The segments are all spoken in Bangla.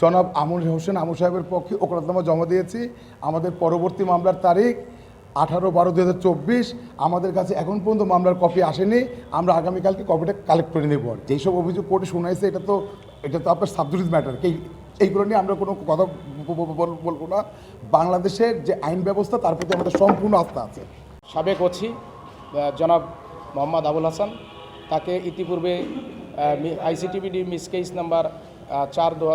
জনাব আমুল হোসেন আমু সাহেবের পক্ষে ওকরাতনামা জমা দিয়েছি। আমাদের পরবর্তী মামলার তারিখ আঠারো বারো দু আমাদের কাছে এখন পর্যন্ত মামলার কপি আসেনি। আমরা আগামীকালকে কপিটা কালেক্ট করে নেব। যেই সব অভিযোগ কোর্টে শোনাইছে, এটা তো এটা তো আপনার সাবজুডিস ম্যাটার এই এইগুলো নিয়ে আমরা কোনো কথা বলব না। বাংলাদেশের যে আইন ব্যবস্থা, তার প্রতি আমাদের সম্পূর্ণ আস্থা আছে। সাবেক ওছি জনাব মোহাম্মদ আবুল হাসান, তাকে ইতিপূর্বে আইসিটিবিডি মিস কেস নাম্বার চার দু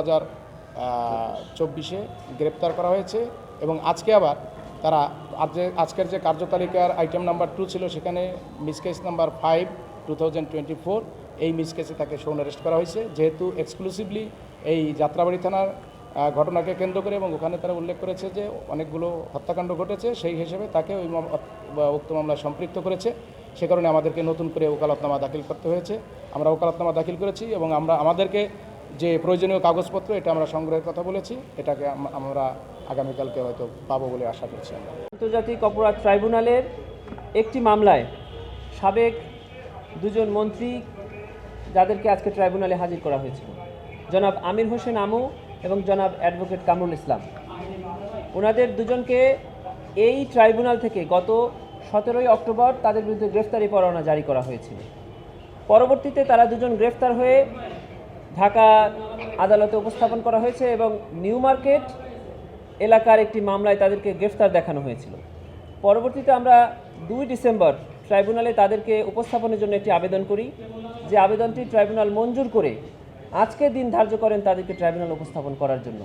চব্বিশে গ্রেপ্তার করা হয়েছে এবং আজকে আবার তারা আজ আজকের যে কার্যতালিকার আইটেম নাম্বার টু ছিল সেখানে miss case number five two thousand twenty four এই মিস কেসে তাকে সৌন অ্যারেস্ট করা হয়েছে। যেহেতু এক্সক্লুসিভলি এই যাত্রাবাড়ি থানার ঘটনাকে কেন্দ্র করে এবং ওখানে তারা উল্লেখ করেছে যে অনেকগুলো হত্যাকাণ্ড ঘটেছে, সেই হিসেবে তাকে ওই উক্ত মামলায় সম্পৃক্ত করেছে। সে কারণে আমাদেরকে নতুন করে ওকালতনামা দাখিল করতে হয়েছে। আমরা ওকালতনামা দাখিল করেছি এবং আমরা, আমাদেরকে যে প্রয়োজনীয় কাগজপত্র, এটা আমরা সংগ্রহের কথা বলেছি। এটাকে আমরা আগামীকালকে হয়তো পাবো বলে আশা করছি আমরা। আন্তর্জাতিক অপরাধ ট্রাইব্যুনালের একটি মামলায় সাবেক দুজন মন্ত্রী যাদেরকে আজকে ট্রাইব্যুনালে হাজির করা হয়েছিল। জনাব আমির হোসেন আমু এবং জনাব অ্যাডভোকেট কামরুল ইসলাম। ওনাদের দুজনকে এই ট্রাইব্যুনাল থেকে গত সতেরোই অক্টোবর তাদের বিরুদ্ধে গ্রেফতারি পরোয়ানা জারি করা হয়েছিল। পরবর্তীতে তারা দুজন গ্রেফতার হয়ে ঢাকা আদালতে উপস্থাপন করা হয়েছে এবং নিউ মার্কেট এলাকার একটি মামলায় তাদেরকে গ্রেফতার দেখানো হয়েছিল। পরবর্তীতে আমরা দুই ডিসেম্বর ট্রাইব্যুনালে তাদেরকে উপস্থাপনের জন্য একটি আবেদন করি। যে আবেদনটি ট্রাইব্যুনাল মঞ্জুর করে আজকে দিন ধার্য করেন তাদেরকে ট্রাইব্যুনাল উপস্থাপন করার জন্য।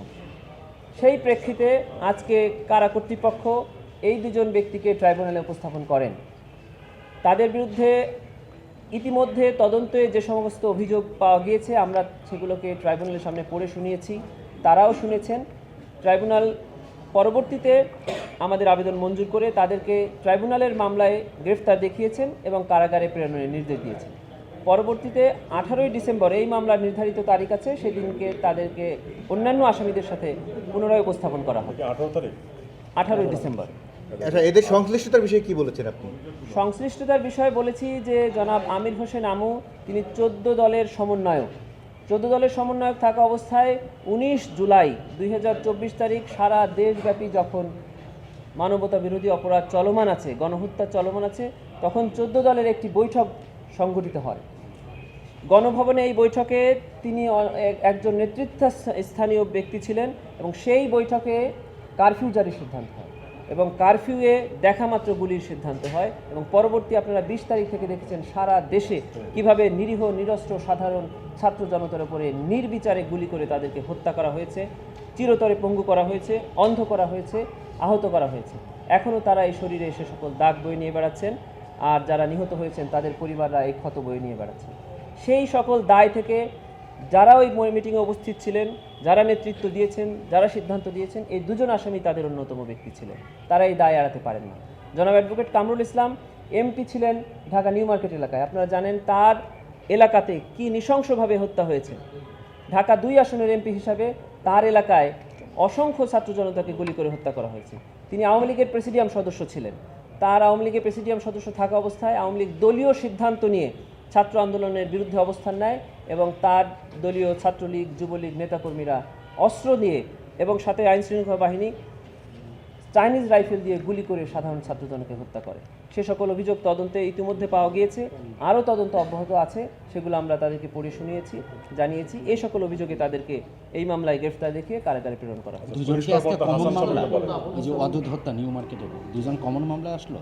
সেই প্রেক্ষিতে আজকে কারা কর্তৃপক্ষ এই দুজন ব্যক্তিকে ট্রাইব্যুনালে উপস্থাপন করেন? তাদের বিরুদ্ধে ইতিমধ্যে তদন্তে যে সমস্ত অভিযোগ পাওয়া গিয়েছে আমরা সেগুলোকে ট্রাইব্যুনালের সামনে পড়ে শুনিয়েছি। তারাও শুনেছেন। ট্রাইব্যুনাল পরবর্তীতে আমাদের আবেদন মঞ্জুর করে তাদেরকে ট্রাইব্যুনালের মামলায় গ্রেফতার দেখিয়েছেন এবং কারাগারে প্রেরণের নির্দেশ দিয়েছেন। পরবর্তীতে আঠারোই ডিসেম্বর এই মামলার নির্ধারিত তারিখ আছে সেদিনকে তাদেরকে অন্যান্য আসামিদের সাথে পুনরায় উপস্থাপন করা হবে। আঠারো তারিখ? আঠারোই ডিসেম্বর। আচ্ছা এদের সংশ্লিষ্টতার বিষয়ে কি বলেছেন আপনি? সংশ্লিষ্টতার বিষয়ে বলেছি যে জনাব আমির হোসেন আমু, তিনি চোদ্দ দলের সমন্বয়ক। চোদ্দ দলের সমন্বয়ক থাকা অবস্থায় উনিশ জুলাই দুই হাজার চব্বিশ তারিখ সারা দেশব্যাপী যখন মানবতা বিরোধী অপরাধ চলমান আছে, গণহত্যা চলমান আছে, তখন চোদ্দ দলের একটি বৈঠক সংগঠিত হয়। গণভবনে এই বৈঠকে তিনি এক- একজন নেতৃত্ব স্থানীয় ব্যক্তি ছিলেন এবং সেই বৈঠকে কারফিউ জারির সিদ্ধান্ত হয়। এবং কারফিউয়ে দেখা মাত্র গুলির সিদ্ধান্ত হয় এবং পরবর্তী আপনারা বিশ তারিখ থেকে দেখেছেন সারা দেশে কীভাবে নিরীহ, নিরস্ত্র, সাধারণ ছাত্র জনতার উপরে নির্বিচারে গুলি করে তাদেরকে হত্যা করা হয়েছে, চিরতরে পঙ্গু করা হয়েছে, অন্ধ করা হয়েছে, আহত করা হয়েছে। এখনও তারা এই শরীরে এসে সকল দাগ বয়ে নিয়ে বেড়াচ্ছেন, আর যারা নিহত হয়েছেন তাদের পরিবাররা এই ক্ষত বয়ে নিয়ে বেড়াচ্ছেন। সেই সকল দায় থেকে যারা ওই মিটিংয়ে উপস্থিত ছিলেন যারা নেতৃত্ব দিয়েছেন, যারা সিদ্ধান্ত দিয়েছেন, এই দুজন আসামি তাদের অন্যতম ব্যক্তি ছিলেন। তারা এই দায় এড়াতে পারেন না। জনাব অ্যাডভোকেট কামরুল ইসলাম, এমপি ছিলেন ঢাকা নিউ মার্কেট এলাকায়। আপনারা জানেন তার এলাকাতে কি নৃশংসভাবে হত্যা হয়েছে। ঢাকা দুই আসনের এমপি হিসাবে তার এলাকায় অসংখ্য ছাত্র জনতাকে গুলি করে হত্যা করা হয়েছে। তিনি আওয়ামী লীগের প্রেসিডিয়াম সদস্য ছিলেন। তার আওয়ামী লীগের প্রেসিডিয়াম সদস্য থাকা অবস্থায় আওয়ামী লীগ দলীয় সিদ্ধান্ত নিয়ে ছাত্র আন্দোলনের বিরুদ্ধে অবস্থান নেয় এবং তার দলীয় ছাত্রলীগ যুবলীগ নেতাকর্মীরা অস্ত্র দিয়ে এবং সাথে আইন শৃঙ্খলা বাহিনী চাইনিজ রাইফেল দিয়ে গুলি করে সাধারণ ছাত্রজনকে হত্যা করে। সে সকল অভিযোগ তদন্তে ইতিমধ্যে পাওয়া গিয়েছে। আরও তদন্ত অব্যাহত আছে সেগুলো আমরা তাদেরকে পড়ে শুনিয়েছি জানিয়েছি। এই সকল অভিযোগে তাদেরকে এই মামলায় গ্রেফতার দেখিয়ে কারাগারে প্রেরণ করা পরিষ্কার কমন মামলা। যে অদূত হত্যা নিউ মার্কেটে দুজন কমন মামলা আসলো?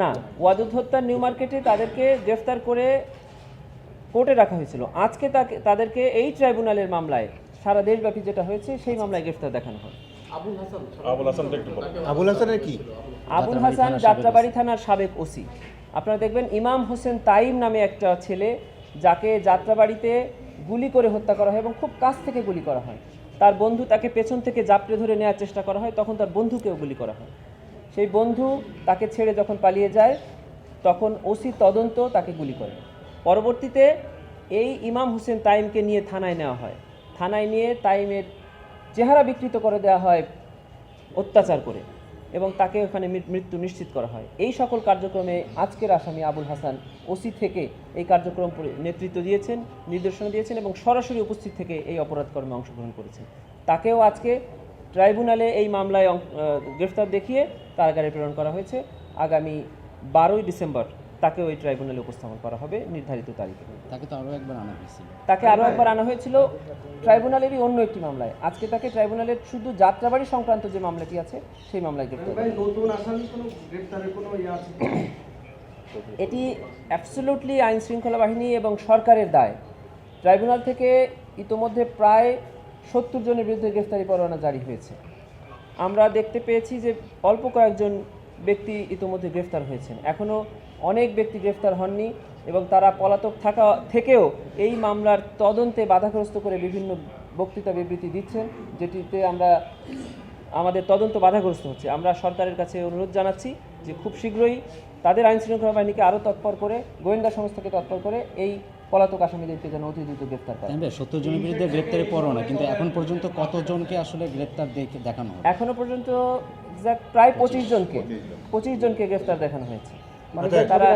না ওয়াদুদ হত্যার নিউ মার্কেটে তাদেরকে গ্রেফতার করে কোর্টে রাখা হয়েছিল। আজকে তাকে তাদেরকে এই ট্রাইব্যুনালের মামলায় সারা দেশব্যাপী যেটা হয়েছে সেই মামলায় গ্রেফতার দেখানো হয়। আবুল হাসানের কি? আবুল হাসান যাত্রাবাড়ি থানার সাবেক ওসি। আপনারা দেখবেন ইমাম হোসেন তাইম নামে একটা ছেলে যাকে যাত্রাবাড়িতে গুলি করে হত্যা করা হয় এবং খুব কাছ থেকে গুলি করা হয়। তার বন্ধু তাকে পেছন থেকে জাপটে ধরে নেওয়ার চেষ্টা করা হয় তখন তার বন্ধুকেও গুলি করা হয়। সেই বন্ধু তাকে ছেড়ে যখন পালিয়ে যায়, তখন ওসি তদন্ত তাকে গুলি করে। পরবর্তীতে এই ইমাম হোসেন তাইমকে নিয়ে থানায় নেওয়া হয়। থানায় নিয়ে তাইমের চেহারা বিকৃত করে দেওয়া হয় অত্যাচার করে এবং তাকে ওখানে মৃত্যু নিশ্চিত করা হয়। এই সকল কার্যক্রমে আজকের আসামি আবুল হাসান ওসি থেকে এই কার্যক্রম নেতৃত্ব দিয়েছেন, নির্দেশনা দিয়েছেন এবং সরাসরি উপস্থিত থেকে এই অপরাধ কর্মে অংশগ্রহণ করেছেন। তাকেও আজকে ট্রাইব্যুনালে এই মামলায় গ্রেফতার দেখিয়ে কারাগারে প্রেরণ করা হয়েছে। আগামী বারোই ডিসেম্বর তাকে ওই ট্রাইব্যুনালে উপস্থাপন করা হবে নির্ধারিত তারিখে। তাকে তো আরও একবার আনা হয়েছিল। তাকে আরও একবার আনা হয়েছিল। ট্রাইব্যুনালেরই অন্য একটি মামলায়। আজকে তাকে ট্রাইব্যুনালের শুধু যাত্রাবাড়ি সংক্রান্ত যে মামলাটি আছে সেই মামলায় গ্রেফতার করা হয়েছে। এটি অ্যাবসলিউটলি আইন শৃঙ্খলা বাহিনী এবং সরকারের দায়। ট্রাইব্যুনাল থেকে ইতোমধ্যে প্রায় সত্তর জনের বিরুদ্ধে গ্রেফতারি পরোয়ানা জারি হয়েছে। আমরা দেখতে পেয়েছি যে অল্প কয়েকজন ব্যক্তি ইতোমধ্যে গ্রেফতার হয়েছেন। এখনও অনেক ব্যক্তি গ্রেফতার হননি এবং তারা পলাতক থাকা থেকেও এই মামলার তদন্তে বাধাগ্রস্ত করে বিভিন্ন বক্তৃতা বিবৃতি দিচ্ছেন, যেটিতে আমরা আমাদের তদন্ত বাধাগ্রস্ত হচ্ছে। আমরা সরকারের কাছে অনুরোধ জানাচ্ছি যে খুব শীঘ্রই তাদের আইন শৃঙ্খলা বাহিনীকে আরও তৎপর করে, গোয়েন্দা সংস্থাকে তৎপর করে এই পলাতক আসামিদেরকে যেন অতি দ্রুত গ্রেফতার করে সত্তর জনের বিরুদ্ধে গ্রেপ্তারি পরো না কিন্তু এখন পর্যন্ত কতজনকে আসলে গ্রেপ্তার দেখে দেখানো হবে এখনও পর্যন্ত প্রায় পঁচিশ জনকে পঁচিশ জনকে গ্রেফতার দেখানো হয়েছে। মানে আচ্ছা, তারা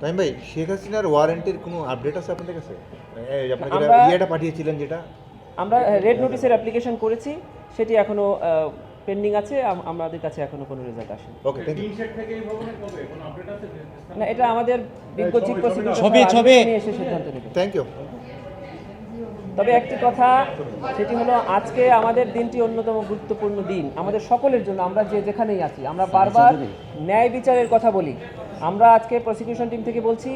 তাই ভাই শেখ হাসিনার ওয়ারেন্টির কোনো আপডেট আছে আপনাদের কাছে? ইয়েটা পাঠিয়েছিলেন যেটা? আমরা রেড নোটিসের অ্যাপ্লিকেশন করেছি সেটি এখনও পেন্ডিং আছে আম- আমাদের কাছে এখনও কোনো রেজাল্ট আসেনি। ওকে থ্যাংক ইউ না এটা আমাদের বিজ্ঞ চিফ প্রসিকিউটর ছবি, ছবি। এসে সিদ্ধান্ত নেবে। থ্যাংক ইউ তবে একটি কথা সেটি হলো আজকে আমাদের দিনটি অন্যতম গুরুত্বপূর্ণ দিন। আমাদের সকলের জন্য আমরা যে যেখানেই আছি আমরা বারবার ন্যায় বিচারের কথা বলি। আমরা আজকে প্রসিকিউশন টিম থেকে বলছি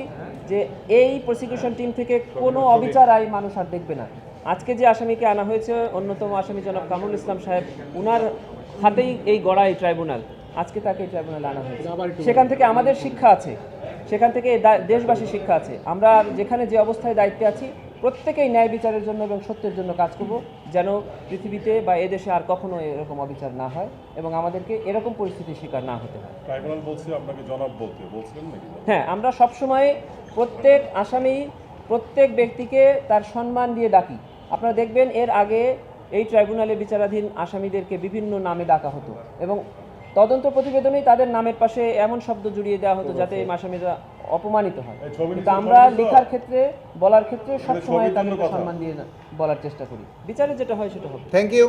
যে এই প্রসিকিউশন টিম থেকে কোনো অবিচার আই মানুষ আর দেখবে না। আজকে যে আসামিকে আনা হয়েছে অন্যতম আসামি জনাব কামরুল ইসলাম সাহেব উনার হাতেই এই গড়া এই ট্রাইব্যুনাল। আজকে তাকে এই ট্রাইব্যুনালে আনা হয়েছে। সেখান থেকে আমাদের শিক্ষা আছে। সেখান থেকে দেশবাসী শিক্ষা আছে। আমরা যেখানে যে অবস্থায় দায়িত্বে আছি প্রত্যেকেই ন্যায় বিচারের জন্য এবং সত্যের জন্য কাজ করব যেন পৃথিবীতে বা এদেশে আর কখনো এরকম অবিচার না হয় এবং আমাদেরকে এরকম পরিস্থিতির শিকার না হতে হয়। ট্রাইব্যুনাল বলছে আপনাকে জনাব বলতে বলছিলেন নাকি? হ্যাঁ আমরা সবসময় প্রত্যেক আসামি প্রত্যেক ব্যক্তিকে তার সম্মান দিয়ে ডাকি। আপনারা দেখবেন এর আগে এই ট্রাইব্যুনালে বিচারাধীন আসামিদেরকে বিভিন্ন নামে ডাকা হতো এবং তদন্ত প্রতিবেদনেই তাদের নামের পাশে এমন শব্দ জুড়িয়ে দেওয়া হতো যাতে এই আসামিরা অপমানিত হয়। কিন্তু আমরা লেখার ক্ষেত্রে বলার ক্ষেত্রে সবসময় তাদেরকে কথা। সম্মান দিয়ে বলার চেষ্টা করি। বিচারে যেটা হয় সেটা হবে। Thank you